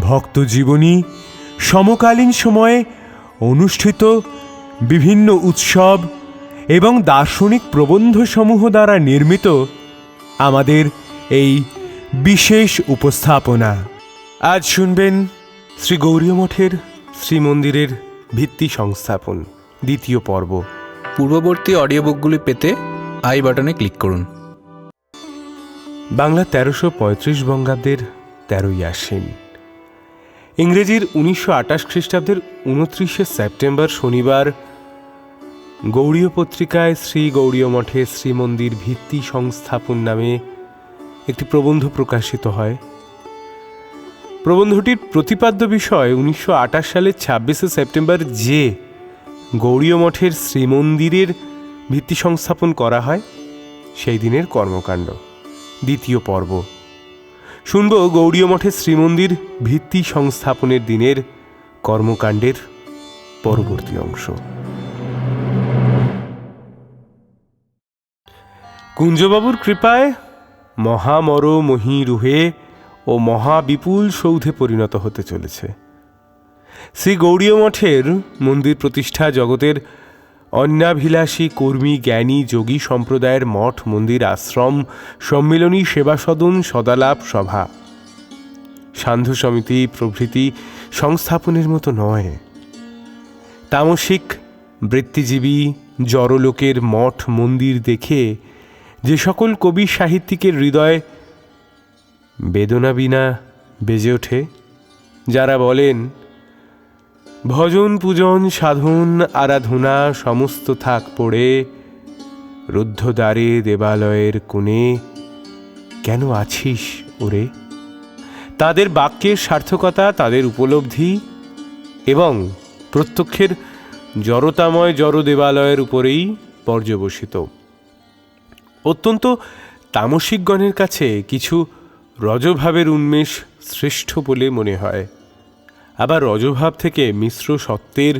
ভক্তজীবনী সমকালীন সময়ে অনুষ্ঠিত বিভিন্ন উৎসব এবং দার্শনিক প্রবন্ধসমূহ দ্বারা নির্মিত আমাদের এই বিশেষ উপস্থাপনা। আজ শুনবেন শ্রী গৌরীয় মঠের শ্রীমন্দিরের ভিত্তি সংস্থাপন দ্বিতীয় পর্ব। পূর্ববর্তী অডিও বুকগুলি পেতে আই বাটনে ক্লিক করুন। বাংলা তেরোশো পঁয়ত্রিশ বঙ্গাব্দের তেরোই আশ্বিন। ইংরেজির উনিশশো আটাশ খ্রিস্টাব্দের উনত্রিশে সেপ্টেম্বর শনিবার গৌড়ীয় পত্রিকায় শ্রী গৌড়ীয় মঠে শ্রীমন্দির ভিত্তি সংস্থাপন নামে একটি প্রবন্ধ প্রকাশিত হয়। প্রবন্ধটির প্রতিপাদ্য বিষয় উনিশশো আটাশ সালের ছাব্বিশে সেপ্টেম্বর যে গৌড়ীয় মঠের শ্রীমন্দিরের ভিত্তি সংস্থাপন করা হয়, সেই দিনের কর্মকাণ্ড, দ্বিতীয় পর্ব। শুনব গৌড়ীয় মঠের শ্রীমন্দির ভিত্তি সংস্থাপনের দিনের কর্মকাণ্ডের পরবর্তী অংশ। কুঞ্জবাবুর কৃপায় মহামর মহি রুহে ও মহাবিপুল সৌধে পরিণত হতে চলেছে। শ্রী গৌড়ীয় মঠের মন্দির প্রতিষ্ঠা জগতের অন্যাভিলাষী কর্মী, জ্ঞানী, যোগী সম্প্রদায়ের মঠ, মন্দির, আশ্রম, সম্মিলনী সেবা সদন সদালাপ সভা। সান্ধ্য সমিতি, প্রভৃতি সংস্থাপনের মতো নয়। তামসিক, বৃত্তিজীবী, জড়লোকের মঠ, মন্দির দেখে যে সকল কবি সাহিত্যিকের হৃদয় বেদনা বিনা বেজে ওঠে, যারা বলেন ভজন পূজন, সাধন, আরাধনা, সমস্ত থাক পড়ে। রুদ্ধদ্বারে দেবালয়ের কোণে কেন আছিস ওরে? তাদের বাক্যের সার্থকতা, তাদের উপলব্ধি এবং প্রত্যক্ষের জড়তাময় জড় দেবালয়ের উপরেই পর্যবসিত। অত্যন্ত তামসিকগণের কাছে কিছু রজভাবের উন্মেষ শ্রেষ্ঠ বলে মনে হয়। আবার রজভাব থেকে মিশ্র সত্ত্বের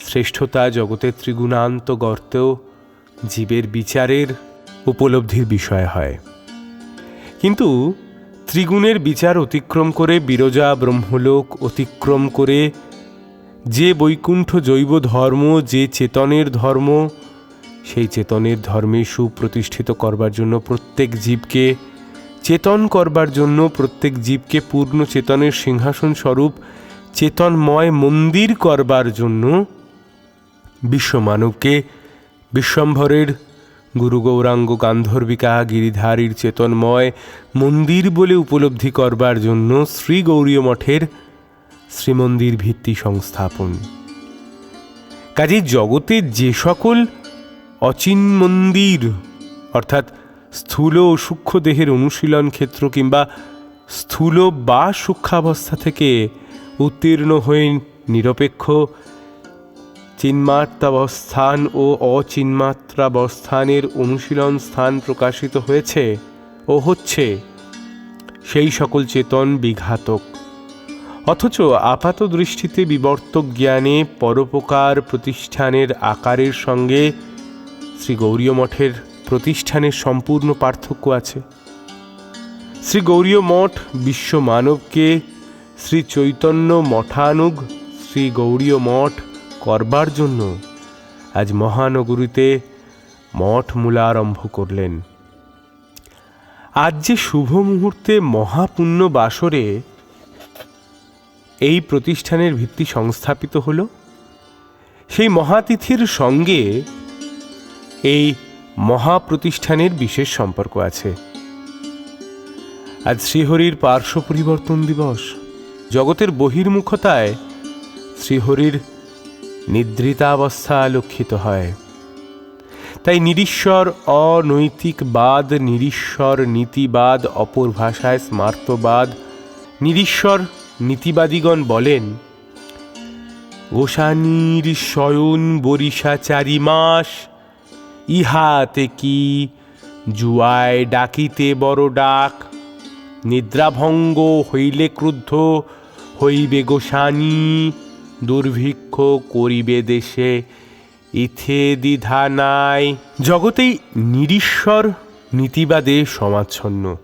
শ্রেষ্ঠতা জগতের ত্রিগুণান্ত গর্তেও জীবের বিচারের উপলব্ধির বিষয় হয়। কিন্তু ত্রিগুণের বিচার অতিক্রম করে বিরজা ব্রহ্মলোক অতিক্রম করে যে বৈকুণ্ঠ জৈব ধর্ম, যে চেতনের ধর্ম, সেই চেতনের ধর্মে সুপ্রতিষ্ঠিত করবার জন্য প্রত্যেক জীবকে, চেতন করবার জন্য প্রত্যেক জীবকে পূর্ণ চেতনের সিংহাসন স্বরূপ চেতনময় মন্দির করবার জন্য বিশ্বমানবকে বিশ্বম্ভরের গুরু গৌরাঙ্গ গান্ধর্বিকা গিরিধারীর চেতনময় মন্দির বলে উপলব্ধি করবার জন্য শ্রী গৌরীয় মঠের শ্রীমন্দির ভিত্তি সংস্থাপন। কাজে জগতে যে সকল অচিন মন্দির, অর্থাৎ স্থূল ও সূক্ষ্ম দেহের অনুশীলন ক্ষেত্র কিংবা স্থূল বা সূক্ষ্মাবস্থা থেকে উত্তীর্ণ হয়ে নিরপেক্ষ। চিন্মাত্রাবস্থান ও অচিন্মাত্রাবস্থানের অনুশীলন স্থান প্রকাশিত হয়েছে ও হচ্ছে সেই সকল চেতন বিঘাতক। অথচ আপাত দৃষ্টিতে বিবর্তক জ্ঞানে পরোপকার প্রতিষ্ঠানের আকারের সঙ্গে শ্রী গৌরীয় মঠের প্রতিষ্ঠানের সম্পূর্ণ পার্থক্য আছে। শ্রী গৌরীয় মঠ বিশ্ব মানবকে শ্রী চৈতন্য মঠানুগ, শ্রী গৌরীয় মঠ করবার জন্য আজ মহানগরীতে মঠ মূলারম্ভ করলেন। আজ যে শুভ মুহূর্তে মহাপুণ্য বাসরে এই প্রতিষ্ঠানের ভিত্তি সংস্থাপিত হল, সেই মহাতিথির সঙ্গে এই মহাপ্রতিষ্ঠানের বিশেষ সম্পর্ক আছে। আজ শ্রীহরির পার্শ্ব পরিবর্তন দিবস। জগতের বহির্মুখতায় শ্রীহরির নিদ্রিতাবস্থা লক্ষিত হয়। তাই নিরীশ্বর অনৈতিকবাদ নিরীশ্বর নীতিবাদ, অপর ভাষায় স্মার্তবাদ, নিরীশ্বর নীতিবাদীগণ বলেন, গোসানির শয়ন বরিশা চারি মাস, ইহাতে কি জুয়ায় ডাকিতে বড় ডাক, নিদ্রাভঙ্গ হইলে ক্রুদ্ধ হইবে গোসানি, দুর্ভিক্ষ করিবে দেশে, ইথে দ্বিধা নাই। জগতেই নিরীশ্বর, নীতিবাদে সমাচ্ছন্ন।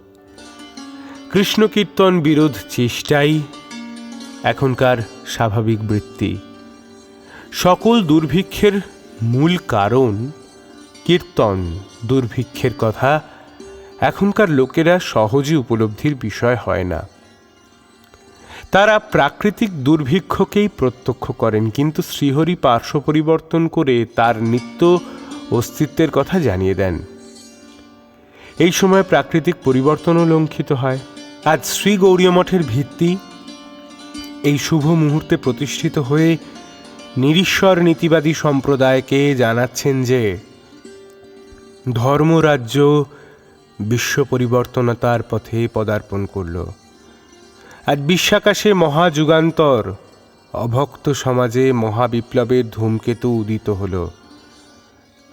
কৃষ্ণ কীর্তন বিরোধ চেষ্টাই এখনকার স্বাভাবিক বৃত্তি। সকল দুর্ভিক্ষের মূল কারণ কীর্তন, দুর্ভিক্ষের কথা। এখনকার লোকেরা সহজে উপলব্ধির বিষয় হয় না। তারা প্রাকৃতিক দুর্ভিক্ষকেই প্রত্যক্ষ করেন, কিন্তু শ্রীহরি পার্শ্ব পরিবর্তন করে তার নিত্য অস্তিত্বের কথা জানিয়ে দেন। এই সময় প্রাকৃতিক পরিবর্তনও লঙ্ঘিত হয়। আজ শ্রী মঠের ভিত্তি এই শুভ মুহূর্তে প্রতিষ্ঠিত হয়ে নিরীশ্বর নীতিবাদী সম্প্রদায়কে জানাচ্ছেন যে, ধর্মরাজ্য বিশ্ব পরিবর্তনতার পথে পদার্পণ করল। আজ বিশ্বাকাশে মহাযুগান্তর। অভক্ত সমাজে মহাবিপ্লবের ধূমকেতু উদিত হল।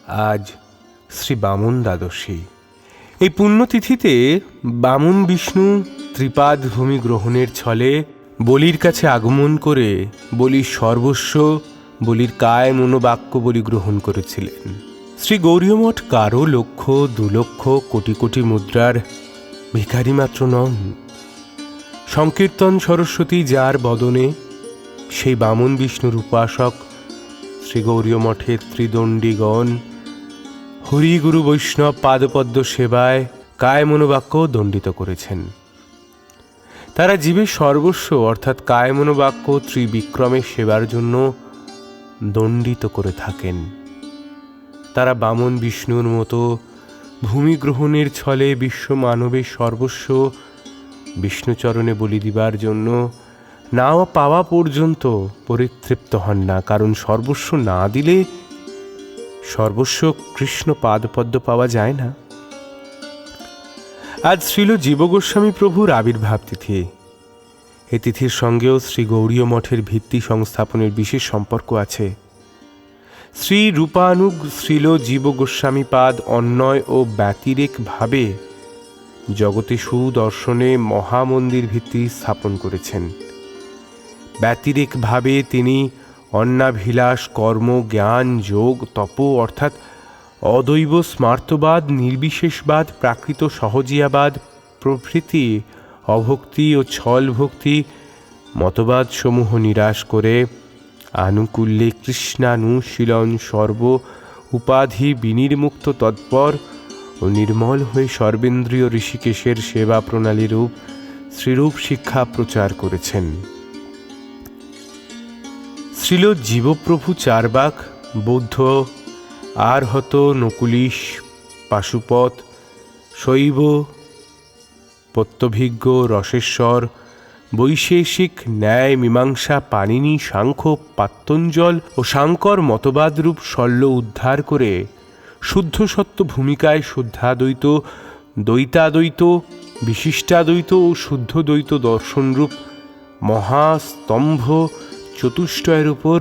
আজ শ্রী বামন দ্বাদশী। এই পুণ্যতিথিতে বামন বিষ্ণু ত্রিপাদ ভূমি গ্রহণের ছলে বলির কাছে আগমন করে বলির সর্বস্ব, বলির কায় মনোবাক্য বলি গ্রহণ করেছিলেন। শ্রী গৌরীয়মঠ কারও লক্ষ দু লক্ষ কোটি কোটি মুদ্রার ভিখারি মাত্র নন। সংকীর্তন সরস্বতী যার বদনে সেই বামন বিষ্ণুর উপাসক শ্রী গৌরীয় মঠের ত্রিদণ্ডীগণ হরিগুরু বৈষ্ণব পাদপদ্ম সেবায় কায় মনোবাক্য দণ্ডিত করেছেন। তারা জীবের সর্বস্ব, অর্থাৎ কায় মনোবাক্য ত্রিবিক্রমের সেবার জন্য দণ্ডিত করে থাকেন। তারা বামন বিষ্ণুর মতো ভূমি গ্রহণের ছলে বিশ্ব মানবের সর্বস্ব বিষ্ণুচরণে বলি দিবার জন্য না পাওয়া পর্যন্ত পরিতৃপ্ত হন না, কারণ সর্বস্ব না দিলে সর্বস্ব কৃষ্ণ পাদপদ্ম পাওয়া যায় না। আজ শ্রীল জীবগোস্বামী প্রভুর আবির্ভাব তিথি। এ তিথির সঙ্গেও শ্রী গৌরীয় মঠের ভিত্তি সংস্থাপনের বিশেষ সম্পর্ক আছে। শ্রী রূপানুগ শ্রীল জীব গোস্বামী পাদ অন্যয় ও ব্যতিরেকভাবে জগতে সুদর্শনে মহামন্দির ভিত্তি স্থাপন করেছেন। ব্যতিরেকভাবে তিনি অন্নাভিলাষ, কর্ম, জ্ঞান, যোগ, তপ, অর্থাৎ অদৈব স্মার্তবাদ, নির্বিশেষবাদ, প্রাকৃত সহজিয়াবাদ, প্রভৃতি অভক্তি ও ছল ভক্তি মতবাদ সমূহ নিরাশ করে আনুকূল্যে কৃষ্ণানুশীলন সর্ব উপাধি বিনির্মুক্ত তৎপর ও নির্মল হয়ে সর্বেন্দ্রীয় ঋষিকেশের সেবা প্রণালী রূপ, শ্রীরূপ শিক্ষা প্রচার করেছেন। শ্রীল জীবপ্রভু চারবাক, বৌদ্ধ, আরহত, নকুলিশ পাশুপথ শৈব পত্তভিজ্ঞ রসেশ্বর, বৈশেষিক, ন্যায় মীমাংসা পানিনি সাংখ্য পাত্যঞ্জল ও সাংকর মতবাদরূপ শল্য উদ্ধার করে শুদ্ধ সত্য ভূমিকায় শুদ্ধাদ্বৈত, দ্বৈতাদ্বৈত, বিশিষ্টাদ্বৈত ও শুদ্ধ দ্বৈত দর্শনরূপ মহাস্তম্ভ চতুষ্টয়ের উপর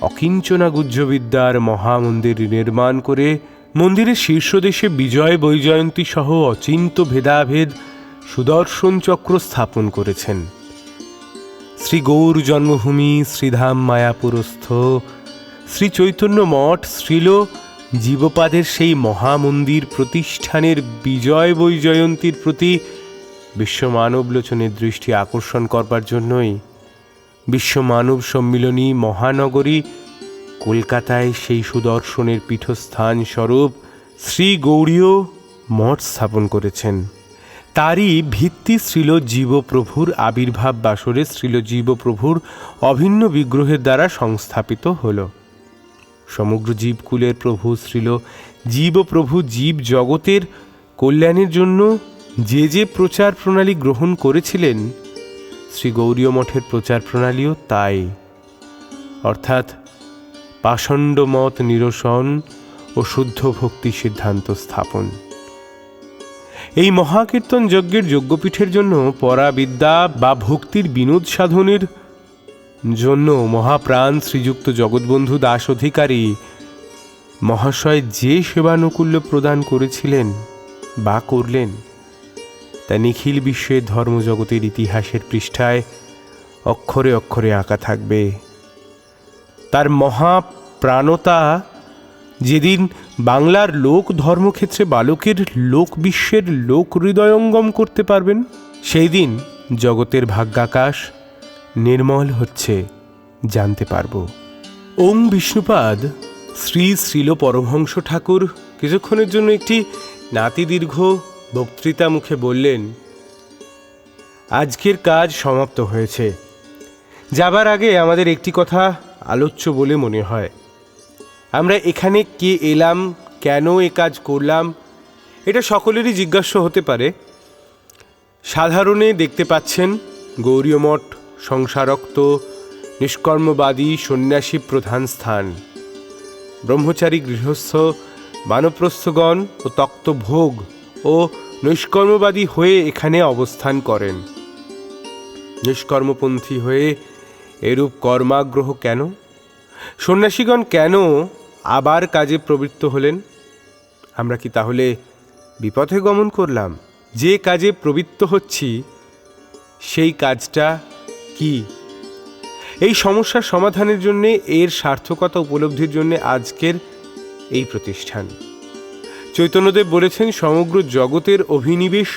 অকিঞ্চনা গুহ্যবিদ্যার মহামন্দির নির্মাণ করে মন্দিরের শীর্ষদেশে বিজয় বৈজয়ন্তী সহ অচিন্ত ভেদাভেদ সুদর্শন চক্র স্থাপন করেছেন। শ্রী গৌর জন্মভূমি, শ্রীধাম মায়াপুরস্থ, শ্রী চৈতন্য মঠ, শ্রীল জীবপাদের সেই মহামন্দির প্রতিষ্ঠানের বিজয় বৈজয়ন্তীর প্রতি বিশ্ব মানবলোচনের দৃষ্টি আকর্ষণ করবার জন্যই বিশ্ব মানব সম্মিলনী মহানগরী কলকাতায় সেই সুদর্শনের পীঠস্থান স্বরূপ শ্রী গৌরীয় মঠ স্থাপন করেছেন। তারই ভিত্তি শ্রীল জীবপ্রভুর আবির্ভাব বাসরে শ্রীল জীবপ্রভুর অভিন্ন বিগ্রহের দ্বারা সংস্থাপিত হল। সমগ্র জীবকুলের প্রভু শ্রীল জীবপ্রভু জীব জগতের কল্যাণের জন্য যে যে প্রচার প্রণালী গ্রহণ করেছিলেন, শ্রী গৌরীয় মঠের প্রচার প্রণালীও তাই। অর্থাৎ পাষণ্ড মত নিরসন ও শুদ্ধ ভক্তি সিদ্ধান্ত স্থাপন। এই মহাকীর্তন যজ্ঞের যজ্ঞপীঠের জন্য পরাবিদ্যা বা ভক্তির বিনোদ সাধনের জন্য মহাপ্রাণ শ্রীযুক্ত জগৎবন্ধু দাস অধিকারী মহাশয় যে সেবানুকূল্য প্রদান করেছিলেন বা করলেন, তা নিখিল বিশ্বের ধর্মজগতের ইতিহাসের পৃষ্ঠায় অক্ষরে অক্ষরে আঁকা থাকবে। তার মহাপ্রাণতা যেদিন বাংলার লোক ধর্মক্ষেত্রে বালকের লোক বিশ্বের লোক হৃদয়ঙ্গম করতে পারবেন, সেই দিন জগতের ভাগ্যাকাশ নির্মল হচ্ছে, জানতে পারব। ওম বিষ্ণুপাদ, শ্রী শ্রীল পরমহংস ঠাকুর কিছুক্ষণের জন্য একটি নাতিদীর্ঘ বক্তৃতা মুখে বললেন, আজকের কাজ সমাপ্ত হয়েছে। যাবার আগে আমাদের একটি কথা আলোচ্য বলে মনে হয়। আমরা এখানে কে এলাম, কেন এ কাজ করলাম, এটা সকলেরই জিজ্ঞাস্য হতে পারে। সাধারণে দেখতে পাচ্ছেন গৌরীয় মঠ সংসারক্ত, নিষ্কর্মবাদী সন্ন্যাসী প্রধান স্থান। ব্রহ্মচারী গৃহস্থ, বানপ্রস্থগণ ও তক্তভোগ ও নৈষ্কর্মবাদী হয়ে এখানে অবস্থান করেন। নিষ্কর্মপন্থী হয়ে এরূপ কর্মাগ্রহ কেন? সন্ন্যাসীগণ কেন আবার কাজে প্রবৃত্ত হলেন? আমরা কি তাহলে বিপথে গমন করলাম? যে কাজে প্রবৃত্ত হচ্ছি, সেই কাজটা কি? এই সমস্যার সমাধানের জন্য, এর সার্থকতা উপলব্ধির জন্য আজকের এই প্রতিষ্ঠান। চৈতন্যদেব বলেছেন, সমগ্র জগতের অভিনিবেশ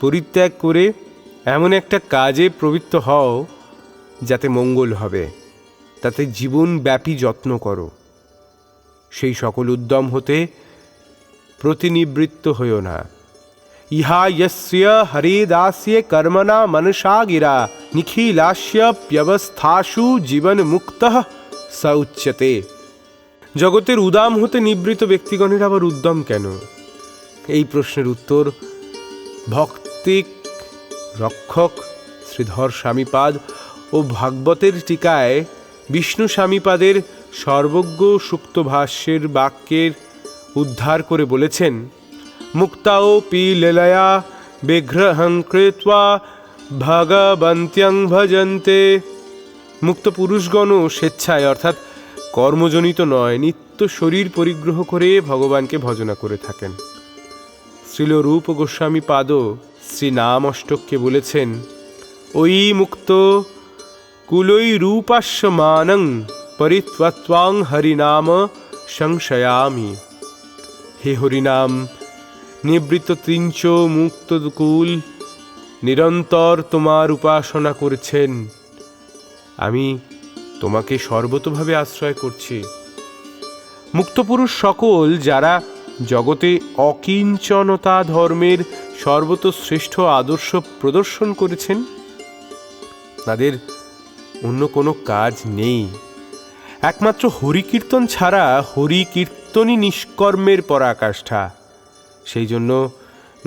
পরিত্যাগ করে এমন একটা কাজে প্রবৃত্ত হও যাতে মঙ্গল হবে। তাতে জীবনব্যাপী যত্ন করো। সেই সকল উদ্যম হতে প্রতিনিবৃত্ত হইও না। ইহা ইয়স্য হরিদাস্য কর্মনা মনসা গিরা নিখিলাস্য ব্যবস্থাসু জীবন মুক্ত স উচ্যতে জগতের উদাম হতে নিবৃত ব্যক্তিগণের আবার উদ্যম কেন? এই প্রশ্নের উত্তর, ভক্তিক রক্ষক শ্রীধর স্বামীপাদ ও ভাগবতের টিকায় বিষ্ণু স্বামীপাদের সর্বজ্ঞ সুক্ত ভাষ্যের বাক্যের উদ্ধার করে বলেছেন, মুক্তাও পি লীলয়া বিগ্রহং কৃত্বা ভগবন্ত্যং ভজন্তে। মুক্ত পুরুষগণও স্বেচ্ছায়, অর্থাৎ কর্মজনিত নয়, নিত্য শরীর পরিগ্রহ করে ভগবানকে ভজনা করে থাকেন। শ্রীল রূপ গোস্বামী পাদ শ্রী নাম অষ্টককে বলেছেন, ওই মুক্ত কুলই রূপাস্যমানং পরিত্বত্বাং হরিনাম সংশয়ামি। হে হরিনাম, নিবৃত্ত ত্রিঞ্চ মুক্ত কুল নিরন্তর তোমার উপাসনা করেছেন। আমি তোমাকে সর্বতভাবে আশ্রয় করছি। মুক্তপুরুষ সকল যারা জগতে অকিঞ্চনতা ধর্মের সর্বত শ্রেষ্ঠ আদর্শ প্রদর্শন করেছেন, তাদের অন্য কোনো কাজ নেই। একমাত্র হরিকীর্তন ছাড়া হরিকীর্তনই নিষ্কর্মের পরাকাষ্ঠা। সেই জন্য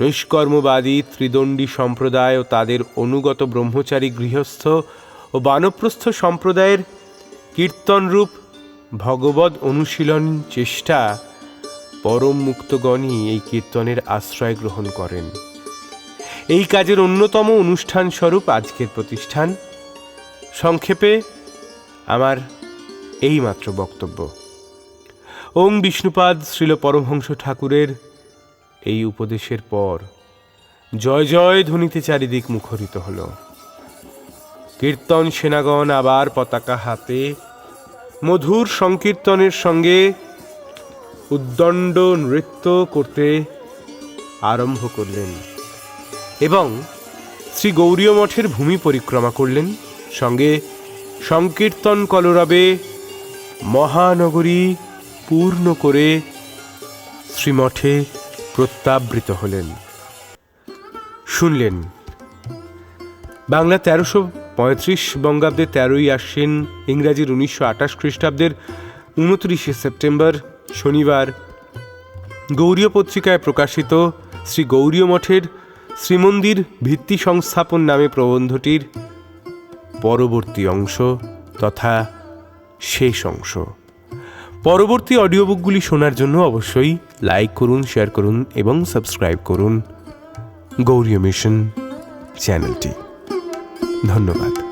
নৈষ্কর্মবাদী ত্রিদণ্ডী সম্প্রদায় ও তাদের অনুগত ব্রহ্মচারী গৃহস্থ ও বানপ্রস্থ সম্প্রদায়ের কীর্তনরূপ ভগবদ অনুশীলন চেষ্টা পরম মুক্তগণই এই কীর্তনের আশ্রয় গ্রহণ করেন। এই কাজের অন্যতম অনুষ্ঠান স্বরূপ আজকের প্রতিষ্ঠান। সংক্ষেপে আমার এই মাত্র বক্তব্য। ওং বিষ্ণুপাদ শ্রীল পরমহংস ঠাকুরের এই উপদেশের পর জয় জয় ধ্বনিতে চারিদিক মুখরিত হল। কীর্তন সেনাগণ আবার পতাকা হাতে মধুর সংকীর্তনের সঙ্গে উদ্দণ্ড নৃত্য করতে আরম্ভ করলেন এবং শ্রী গৌরীয় মঠের ভূমি পরিক্রমা করলেন। সঙ্গে সংকীর্তন কলরবে মহানগরী পূর্ণ করে শ্রীমঠে প্রত্যাবৃত হলেন। শুনলেন, বাংলা তেরোশো পঁয়ত্রিশ বঙ্গাব্দে তেরোই আশ্বিন, ইংরাজির উনিশশো আঠাশ খ্রিস্টাব্দের উনত্রিশে সেপ্টেম্বর, শনিবার, গৌরীয় পত্রিকায় প্রকাশিত শ্রী গৌরীয় মঠের শ্রীমন্দির ভিত্তি সংস্থাপন নামে প্রবন্ধটির পরবর্তী অংশ তথা শেষ অংশ। পরবর্তী অডিও বুকগুলি শোনার জন্য অবশ্যই লাইক করুন শেয়ার করুন এবং সাবস্ক্রাইব করুন। গৌরীয় মিশন চ্যানেলটি। ধন্যবাদ।